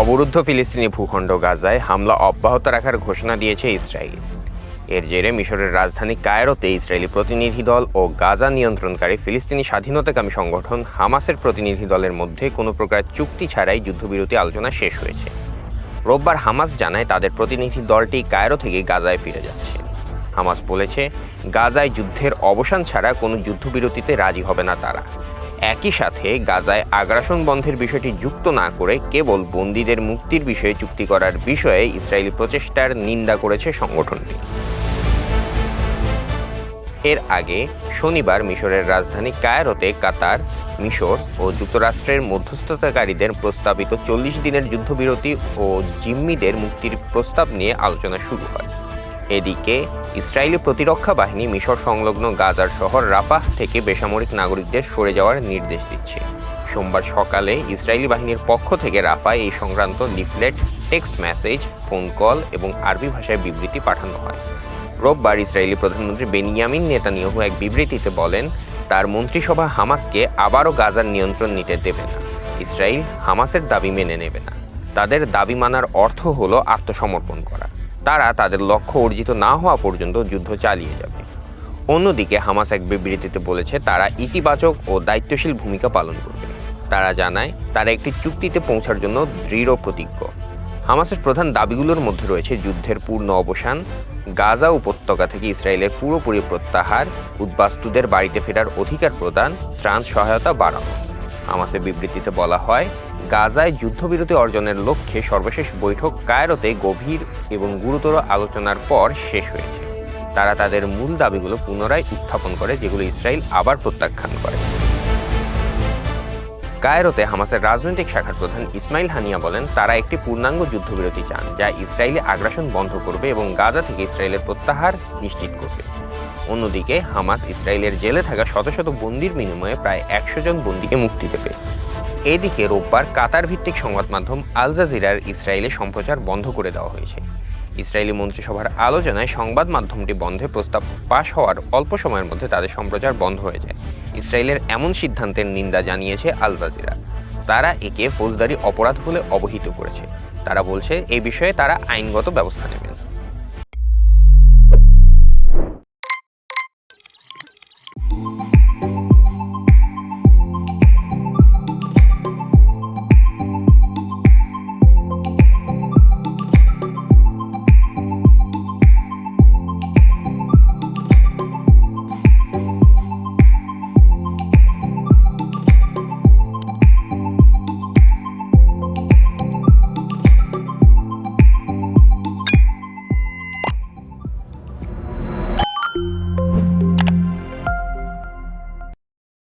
অবরুদ্ধ ফিলিস্তিনি ভূখণ্ড গাজায় হামলা অব্যাহত রাখার ঘোষণা দিয়েছে ইসরায়েল এর জেরে মিশরের রাজধানী কায়রোতে ইসরায়েলি প্রতিনিধি দল ও গাজা নিয়ন্ত্রণকারী ফিলিস্তিনি স্বাধীনতাকামী সংগঠন হামাসের প্রতিনিধি দলের মধ্যে কোনো প্রকার চুক্তি ছাড়াই যুদ্ধবিরতি আলোচনা শেষ হয়েছে। রোববার হামাস জানায় তাদের প্রতিনিধি দলটি কায়রো থেকে গাজায় ফিরে যাচ্ছে। হামাস বলেছে, গাজায় যুদ্ধের অবসান ছাড়া কোনো যুদ্ধবিরতিতে রাজি হবে না তারা। একই সাথে গাজায় আগ্রাসন বন্ধের বিষয়টি যুক্ত না করে কেবল বন্দীদের মুক্তির বিষয়ে চুক্তি করার বিষয়ে ইসরায়েলি প্রচেষ্টার নিন্দা করেছে সংগঠনটি। এর আগে শনিবার মিশরের রাজধানী কায়রোতে কাতার, মিশর ও যুক্তরাষ্ট্রের মধ্যস্থতাকারীদের প্রস্তাবিত চল্লিশ দিনের যুদ্ধবিরতি ও জিম্মিদের মুক্তির প্রস্তাব নিয়ে আলোচনা শুরু হয়। এদিকে ইসরায়েলি প্রতিরক্ষা বাহিনী মিশর সংলগ্ন গাজার শহর রাফাহ থেকে বেসামরিক নাগরিকদের সরে যাওয়ার নির্দেশ দিচ্ছে। সোমবার সকালে ইসরায়েলি বাহিনীর পক্ষ থেকে রাফায় এই সংক্রান্ত leaflet, text message, phone call এবং আরবি ভাষায় বিবৃতি পাঠানো হয়। রোববার ইসরায়েলি প্রধানমন্ত্রী বেনিয়ামিন নেতানিয়াহু এক বিবৃতিতে বলেন, তার মন্ত্রিসভা হামাসকে আবারও গাজার নিয়ন্ত্রণ নিতে দেবে না। ইসরায়েল হামাসের দাবি মেনে নেবে না। তাদের দাবি মানার অর্থ হলো আত্মসমর্পণ করা। তারা তাদের লক্ষ্য অর্জিত না হওয়া পর্যন্ত যুদ্ধ চালিয়ে যাবে। অন্যদিকে হামাস এক বিবৃতিতে বলেছে, তারা ইতিবাচক ও দায়িত্বশীল ভূমিকা পালন করবে। তারা জানায়, তারা একটি চুক্তিতে পৌঁছার জন্য দৃঢ় প্রতিজ্ঞ। হামাসের প্রধান দাবিগুলোর মধ্যে রয়েছে যুদ্ধের পূর্ণ অবসান, গাজা উপত্যকা থেকে ইসরায়েলের পুরোপুরি প্রত্যাহার, উদ্বাস্তুদের বাড়িতে ফেরার অধিকার প্রদান, ত্রাণ সহায়তা বাড়ানো। হামাসের বিবৃতিতে বলা হয় গাজায় যুদ্ধবিরতি অর্জনের লক্ষ্যে সর্বশেষ বৈঠক কায়রোতে গভীর এবং গুরুতর আলোচনার পর শেষ হয়েছে। তারা তাদের মূল দাবিগুলো পুনরায় উত্থাপন করে, যেগুলো ইসরায়েল আবার প্রত্যাখ্যান করে। কায়রোতে হামাসের রাজনৈতিক শাখার প্রধান ইসমাইল হানিয়া বলেন, তারা একটি পূর্ণাঙ্গ যুদ্ধবিরতি চান, যা ইসরায়েলি আগ্রাসন বন্ধ করবে এবং গাজা থেকে ইসরায়েলের প্রত্যাহার নিশ্চিত করবে। অন্যদিকে, হামাস ইসরায়েলের জেলে থাকা শত শত বন্দির বিনিময়ে প্রায় একশো জন বন্দিকে মুক্তি দেবে। এদিকে রোববার কাতার ভিত্তিক সংবাদ মাধ্যম আল জাজিরার ইসরায়েলে সম্প্রচার বন্ধ করে দেওয়া হয়েছে। ইসরায়েলি মন্ত্রিসভার আলোচনায় সংবাদ মাধ্যমটি বন্ধে প্রস্তাব পাশ হওয়ার অল্প সময়ের মধ্যে তাদের সম্প্রচার বন্ধ হয়ে যায়। ইসরায়েলের এমন সিদ্ধান্তের নিন্দা জানিয়েছে আল জাজিরা। তারা একে ফৌজদারি অপরাধ বলে অবহিত করেছে। তারা বলছে এই বিষয়ে তারা আইনগত ব্যবস্থা নেবেন।